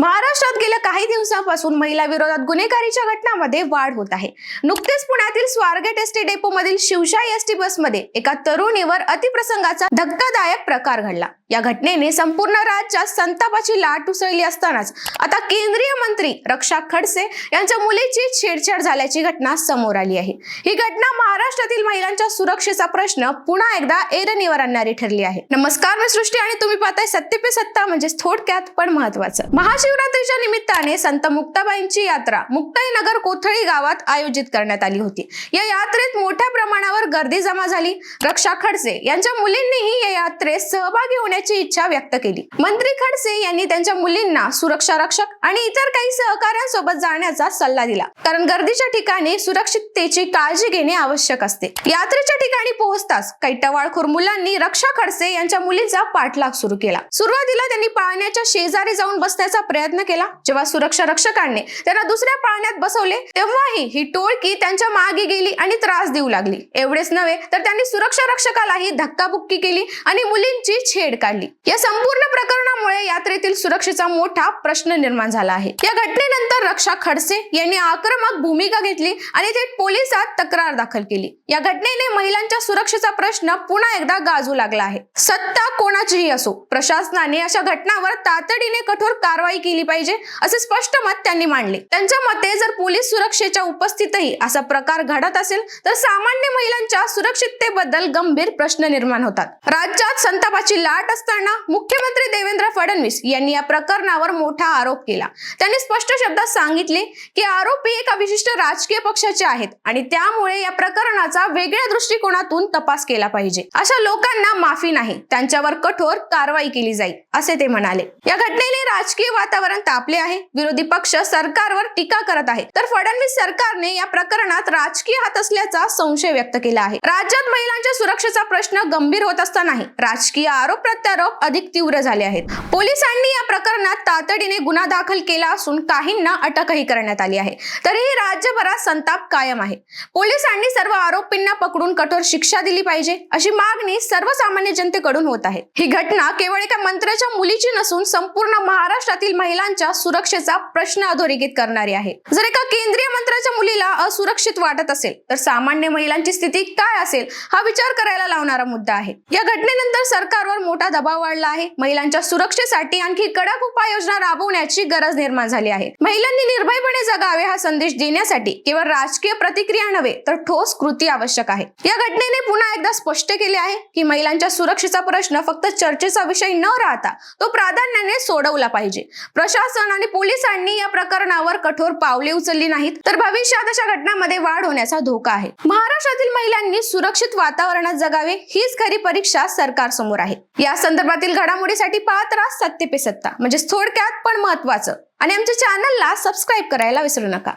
महाराष्ट्रात गेल्या काही दिवसांपासून महिला विरोधात गुन्हेगारीच्या घटनांमध्ये वाढ होत आहे. नुकतेच पुण्यातील स्वारगेट एसटी डेपो मधील शिवशाही एसटी बसमध्ये एका तरुणीवर अतिप्रसंगाचा धक्कादायक प्रकार घडला. या घटनेने संपूर्ण राज्यात संतापाची लाट उसळली असतानाच आता केंद्रीय मंत्री रक्षा खडसे यांच्या मुलीची छेडछाड झाल्याची घटना समोर आली आहे. ही घटना महाराष्ट्रातील महिलांच्या सुरक्षेचा प्रश्न पुन्हा एकदा ऐरणीवर आणणारी ठरली आहे. नमस्कार मी सृष्टी आणि तुम्ही पाहताय सत्य पे सत्ता म्हणजेच थोडक्यात पण महत्वाचं महाशिवरात्रीच्या निमित्ताने संत मुक्ताबाईंची यात्रा मुक्ताईनगर कोथळी गावात आयोजित करण्यात आली होती. या यात्रेत मोठ्या प्रमाणावर गर्दी जमा झाली. रक्षा खडसे यांच्या मुलींनीही या यात्रेत सहभागी होण्या करण्याची इच्छा व्यक्त केली. मंत्री खडसे यांनी त्यांच्या मुलींना सुरक्षा रक्षक आणि इतर काही सहकाऱ्यांसोबत जाण्याचा सल्ला दिला. कारण गर्दीच्या ठिकाणी सुरक्षिततेची काळजी घेणे आवश्यक असते. यात्रेच्या ठिकाणी पोहोचताच काही टवाळखोर मुलांनी रक्षा खडसे यांच्या मुलींचा पाठलाग सुरू केला. सुरुवातीला त्यांनी पाळण्याच्या शेजारी जाऊन बसण्याचा प्रयत्न केला. जेव्हा सुरक्षा रक्षकांनी त्यांना दुसऱ्या पाळण्यात बसवले तेव्हाही ही टोळकी त्यांच्या मागे गेली आणि त्रास देऊ लागली. एवढेच नव्हे तर त्यांनी सुरक्षा रक्षकालाही धक्काबुक्की केली आणि मुलींची छेड काढली या संपूर्ण प्रकरणामुळे यात्रेतील सुरक्षेचा मोठा प्रश्न निर्माण झाला आहे. या घटने रक्षा खडसे यांनी आक्रमक भूमिका घेतली आणि थेट पोलिसात तक्रार दाखल केली. या घटनेने महिलांच्या सुरक्षेचा प्रश्न पुन्हा एकदा गाजू लागला आहे. सत्ता कोणाचीही असो प्रशासनाने अशा घटनावर तातडीने कठोर कारवाई केली पाहिजे असे स्पष्ट मत त्यांनी मांडले. त्यांच्या मते जर पोलीस सुरक्षेच्या उपस्थितही असा प्रकार घडत असेल तर सामान्य महिलांच्या सुरक्षिततेबद्दल गंभीर प्रश्न निर्माण होतात. राज्यात संतापाची लाट असताना मुख्यमंत्री देवेंद्र फडणवीस यांनी या प्रकरणावर मोठा आरोप केला. त्यांनी स्पष्ट शब्दात सांगितले की आरोपी एका विशिष्ट राजकीय पक्षाचे आहेत आणि त्यामुळे या प्रकरणाचा वेगळ्या दृष्टिकोनातून तपास केला पाहिजे. अशा लोकांना माफी नाही त्यांच्यावर कठोर कारवाई केली जाईल असे ते म्हणाले. या घटनेने राजकीय वातावरण तापले आहे विरोधी पक्ष सरकारवर टीका करत आहे तर फडणवीस सरकारने या प्रकरणात राजकीय हात असल्याचा संशय व्यक्त केला आहे. राज्यात महिलांच्या सुरक्षेचा प्रश्न गंभीर होत असतानाही राजकीय आरोप प्रत्यारोप अधिक तीव्र झाले आहेत. पोलिसांनी या प्रकरणात प्रकरणात तातडीने गुन्हा दाखल केला असून काहींना अटकही करण्यात आली आहे. तरीही राज्यभरात संताप कायम आहे. पोलिसांनी सर्व आरोपींना पकडून कठोर शिक्षा दिली पाहिजे अशी मागणी सर्वसामान्य जनतेकडून होत आहे. ही घटना केवळ एका मंत्र्याच्या मुलीची नसून संपूर्ण महाराष्ट्रातील महिलांच्या सुरक्षेचा प्रश्न अधोरेखित करणारी आहे. जर एका केंद्रीय मंत्र्याच्या मुलीला असुरक्षित वाटत असेल तर सामान्य महिलांची स्थिती काय असेल हा विचार करायला लावणारा मुद्दा आहे. या घटनेनंतर सरकारवर मोठा दबाव वाढला आहे. महिलांच्या सुरक्षेसाठी आणखी कडक उपाययोजना राबवण्याची गरज निर्माण झाली आहे. महिलांनी निर्भयपणे जगावे हा संदेश देण्यासाठी केवळ राजकीय प्रतिक्रिया नव्हे तर ठोस कृती आवश्यक आहे. या घटनेने पुन्हा एकदा स्पष्ट केले आहे की महिलांच्या सुरक्षेचा प्रश्न फक्त चर्चेचा विषय न राहता तो प्राधान्याने सोडवला पाहिजे. प्रशासन आणि पोलिसांनी या प्रकरणावर कठोर पावले उचलली नाहीत तर भविष्यात अशा घटनांमध्ये वाढ होण्याचा धोका आहे. महाराष्ट्रातील महिलांनी सुरक्षित वातावरणात जगावे हीच खरी परीक्षा सरकार समोर आहे. या संदर्भातील घडामोडीसाठी पाहत राहा सत्य पे सत्ता. म्हणजे म्हणजे थोडक्यात पण महत्वाचं. आणि आमच्या चॅनलला सबस्क्राईब करायला विसरू नका.